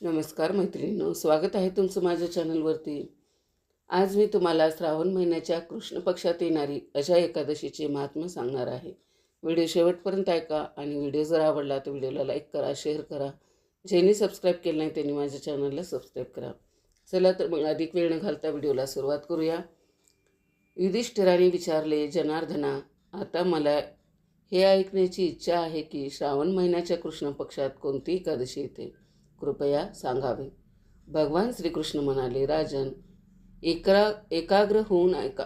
नमस्कार मैत्रिणींनो स्वागत आहे तुमचं माझ्या चॅनलवरती. आज मी तुम्हाला श्रावण महिन्याच्या कृष्ण पक्षात येणारी अशा एकादशीचे महात्म्य सांगणार आहे. व्हिडिओ शेवटपर्यंत ऐका आणि व्हिडिओ जर आवडला तर व्हिडिओला लाईक करा शेअर करा. ज्यांनी सबस्क्राईब केलं नाही त्यांनी माझ्या चॅनलला सबस्क्राईब करा. चला तर मग अधिक वेळ न घालता व्हिडिओला सुरुवात करूया. युधिष्ठिराने विचारले जनार्दना आता मला हे ऐकण्याची इच्छा आहे की श्रावण महिन्याच्या कृष्ण पक्षात कोणती एकादशी येते? कृपया सांगावे. भगवान श्रीकृष्ण म्हणाले राजन एकरा एकाग्र होऊन ऐका.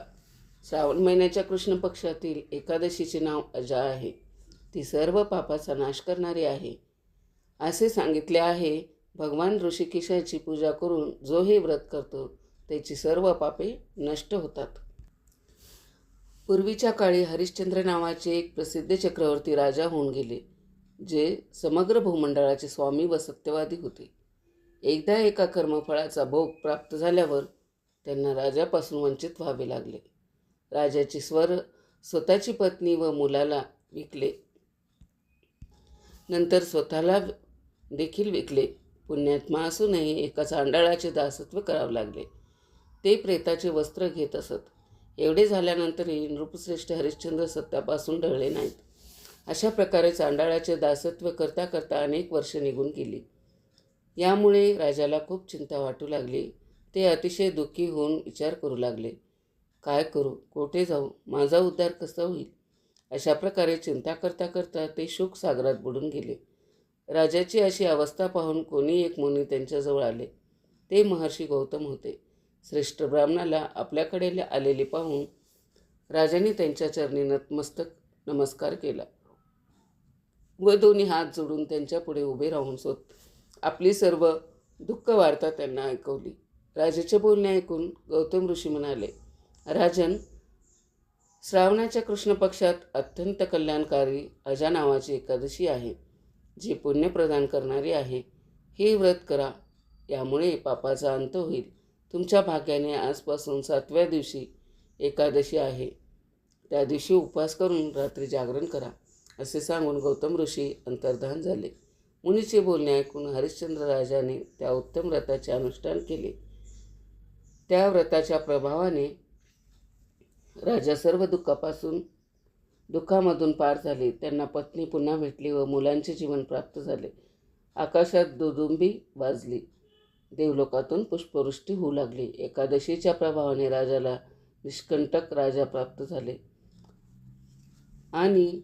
श्रावण महिन्याच्या कृष्ण पक्षातील एकादशीचे नाव अजा आहे. ती सर्व पापाचा नाश करणारी आहे. असे सांगितले आहे भगवान ऋषिकेशाची पूजा करून जो हे व्रत करतो त्याची सर्व पापे नष्ट होतात. पूर्वीच्या काळी हरिश्चंद्र नावाचे एक प्रसिद्ध चक्रवर्ती राजा होऊन गेले. जे समग्र भूमंडळाचे स्वामी व सत्यवादी होते. एकदा एका कर्मफळाचा भोग प्राप्त झाल्यावर त्यांना राजापासून वंचित व्हावे लागले. राजाची स्वर स्वतःची पत्नी व मुलाला विकले. नंतर स्वतःला देखील विकले. पुण्यात्मा असूनही एका चांडाळाचे दासत्व करावे लागले. ते प्रेताचे वस्त्र घेत असत. एवढे झाल्यानंतरही नृपश्रेष्ठ हरिश्चंद्र सत्यापासून ढळले नाहीत. अशा प्रकारे चांडाळाचे दासत्व करता करता अनेक वर्ष निघून गेली. यामुळे राजाला खूप चिंता वाटू लागली. ते अतिशय दुःखी होऊन विचार करू लागले. काय करू? कोठे जाऊ? माझा उद्धार कसा होईल? अशा प्रकारे चिंता करता करता ते शोक सागरात बुडून गेले. राजाची अशी अवस्था पाहून कोणी एक मुनी त्यांच्याजवळ आले. ते महर्षी गौतम होते. श्रेष्ठ ब्राह्मणाला आपल्याकडे आलेले पाहून राजाने त्यांच्या चरणी नतमस्तक नमस्कार केला. व दोन्ही हात जोडून त्यांच्या पुढे उभे राहून सोत आपली सर्व दुःख वार्ता त्यांना ऐकवली. राजाचे बोलणे ऐकून गौतम ऋषी म्हणाले राजन श्रावणाच्या कृष्ण पक्षात अत्यंत कल्याणकारी अजा नावाची एकादशी आहे जी पुण्य प्रदान करणारी आहे. हे व्रत करा यामुळे पापाचा अंत होईल. तुमच्या भाग्याने आजपासून सातव्या दिवशी एकादशी आहे. त्या दिवशी उपवास करून रात्री जागरण करा. असे सांगून गौतम ऋषी अंतर्धान झाले. मुनीचे बोलणे ऐकून हरिश्चंद्र राजाने त्या उत्तम व्रताचे अनुष्ठान केले. त्या व्रताच्या प्रभावाने राजा सर्व दुःखापासून दुःखामधून पार झाले. त्यांना पत्नी पुन्हा भेटली व मुलांचे जीवन प्राप्त झाले. आकाशात दुदुंबी वाजली. देवलोकातून पुष्पवृष्टी होऊ लागली. एकादशीच्या प्रभावाने राजाला निष्कंटक राजा प्राप्त झाले. आणि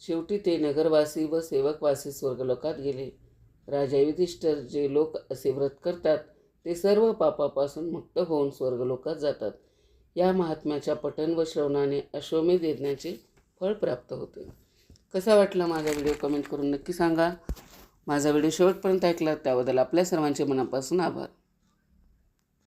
शेवटी ते नगरवासी व सेवकवासी स्वर्गलोकात गेले. राजा युधिष्ठर जे लोक असे व्रत करतात ते सर्व पापापासून मुक्त होऊन स्वर्गलोकात जातात. या महात्म्याच्या पठण व श्रवणाने अश्वमेध यज्ञाचे फळ प्राप्त होते. कसा वाटला माझा व्हिडिओ कमेंट करून नक्की सांगा. माझा व्हिडिओ शेवटपर्यंत ऐकला त्याबद्दल आपल्या सर्वांचे मनापासून आभार.